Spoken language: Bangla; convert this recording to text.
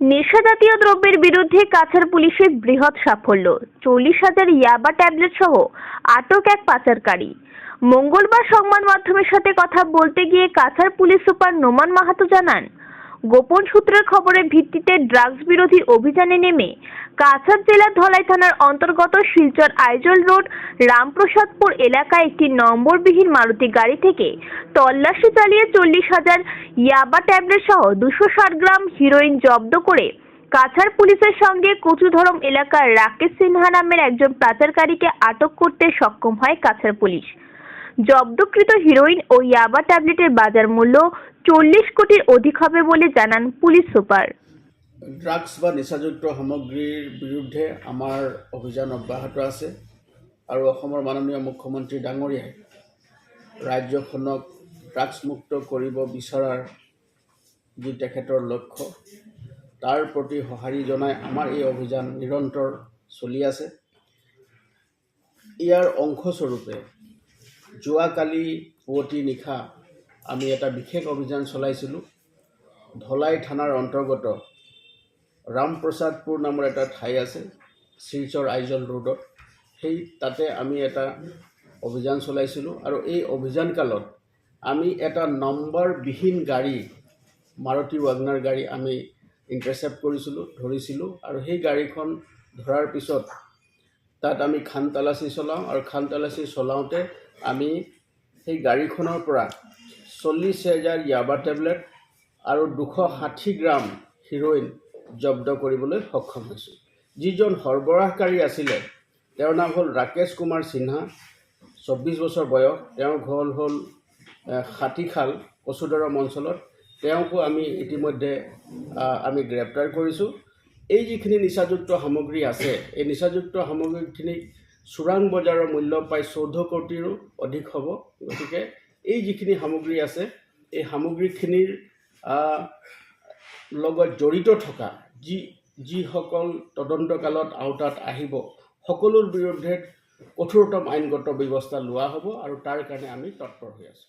নেশাজাতীয় দ্রব্যের বিরুদ্ধে কাছার পুলিশের বৃহৎ সাফল্য। চল্লিশ হাজার ইয়াবা ট্যাবলেট সহ আটক এক পাচারকারী। মঙ্গলবার সংবাদ মাধ্যমের সাথে কথা বলতে গিয়ে কাছার পুলিশ সুপার নোমান মাহাতো জানান গোপন সূত্রের খবরের ভিত্তিতে ড্রাগস বিরোধী অভিযানে নেমে কাছাড় জেলার ধলাই থানার অন্তর্গত শিলচর আইজল রোড, রামপ্রসাদপুর এলাকায় একটি নম্বরবিহীন মারুতি গাড়ি থেকে তল্লাশি চালিয়ে চল্লিশ হাজার ইয়াবা ট্যাবলেট সহ দুশো ষাট গ্রাম হিরোইন জব্দ করে কাছাড় পুলিশের সঙ্গে কচুধরম এলাকার রাকেশ সিনহা নামের একজন পাচারকারীকে আটক করতে সক্ষম হয় কাছাড় পুলিশ। জব্দকৃত হিরোইন ও ইয়াবা ট্যাবলেটের বাজার মূল্য চল্লিশ কোটির অধিক হবে বলে জানান পুলিশ সুপার। ড্ৰাগছ বা নিচাযুক্ত সামগ্ৰীৰ বিৰুদ্ধে আমাৰ অভিযান অব্যাহত আছে আৰু অসমৰ মাননীয় মুখ্যমন্ত্ৰী ডাঙৰীয়াই ৰাজ্যখনক ড্ৰাগছমুক্ত কৰিব বিচৰাৰ যি তেখেতৰ লক্ষ্য, তাৰ প্ৰতি সঁহাৰি জনাই আমাৰ এই অভিযান নিৰন্তৰ চলি আছে। ইয়াৰ অংশস্বৰূপে যোৱাকালি পুৱতি নিশা আমি এটা বিশেষ অভিযান চলাইছিলোঁ। ধলাই থানাৰ অন্তৰ্গত ৰামপ্ৰসাদপুৰ নামৰ এটা ঠাই আছে শিলচৰ আইজল ৰোডত। সেই তাতে আমি এটা অভিযান চলাইছিলোঁ আৰু এই অভিযান কালত আমি এটা নম্বৰবিহীন গাড়ী, মাৰুতি ৱাগনাৰ গাড়ী আমি ইণ্টাৰচেপ্ট কৰিছিলোঁ, ধৰিছিলোঁ আৰু সেই গাড়ীখন ধৰাৰ পিছত তাত আমি খান তালাচী চলাওঁ আৰু খান তালাচী চলাওঁতে আমি সেই গাড়ীখনৰ পৰা চল্লিছ হেজাৰ ইয়াবা টেবলেট আৰু দুশ ষাঠি গ্ৰাম হিৰ'ইন জব্দ কৰিবলৈ সক্ষম হৈছোঁ। যিজন সৰবৰাহকাৰী আছিলে, তেওঁৰ নাম হ'ল ৰাকেশ কুমাৰ সিনহা চৌব্বিছ বছৰ বয়স, তেওঁৰ ঘৰ হ'ল হাতীখাল কচুদৰম অঞ্চলত। তেওঁকো আমি ইতিমধ্যে আমি গ্ৰেপ্তাৰ কৰিছোঁ। এই যিখিনি নিচাযুক্ত সামগ্ৰী আছে এই নিচাযুক্ত সামগ্ৰীখিনি চোৰাং বজাৰৰ মূল্য প্ৰায় চৈধ্য কোটিৰো অধিক হ'ব। গতিকে এই যিখিনি সামগ্ৰী আছে এই সামগ্ৰীখিনিৰ লগত জড়িত থকা যি যিসকল তদন্তকালত আওতাত আহিব সকলোৰ বিৰুদ্ধে কঠোৰতম আইনগত ব্যৱস্থা লোৱা হ'ব আৰু তাৰ কাৰণে আমি তৎপৰ হৈ আছোঁ।